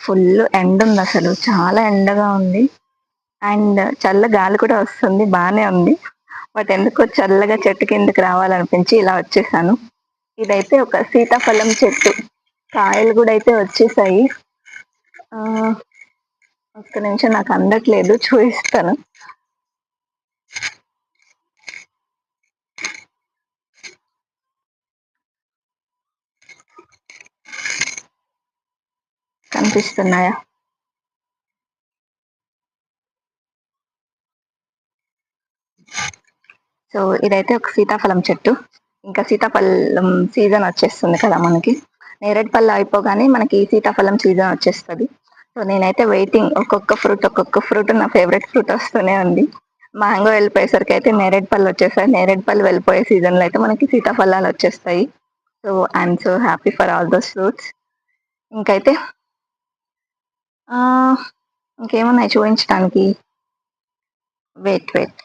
Full ఎండ ఉంది అసలు. చాలా ఎండగా ఉంది. అండ్ చల్ల గాలి కూడా వస్తుంది బాగానే ఉంది. బట్ ఎందుకో చల్లగా చెట్టు కిందకి రావాలనిపించి ఇలా వచ్చేసాను. ఇదైతే ఒక సీతాఫలం చెట్టు. కాయలు కూడా అయితే వచ్చేసాయి. ఒక్క నిమిషం నాకు అందట్లేదు చూపిస్తాను. కనిపిస్తున్నాయా? సో ఇదైతే ఒక సీతాఫలం చెట్టు. ఇంకా సీతాఫలం సీజన్ వచ్చేస్తుంది కదా మనకి. నేరేడు పళ్ళు అయిపోగానే మనకి సీతాఫలం సీజన్ వచ్చేస్తుంది. సో నేనైతే వెయిటింగ్ ఒక్కొక్క ఫ్రూట్ ఒక్కొక్క ఫ్రూట్ నా ఫేవరెట్ ఫ్రూట్ వస్తూనే ఉంది. మ్యాంగో వెళ్ళిపోయేసరికి అయితే నేరేడు పళ్ళు వచ్చేసాయి నేరేడు పళ్ళు వెళ్ళిపోయే సీజన్లో అయితే మనకి సీతాఫలాలు వచ్చేస్తాయి. So I'm so happy for all those fruits ఇంకైతే ఇంకేమున్నాయి చూపించడానికి వెయిట్ వెయిట్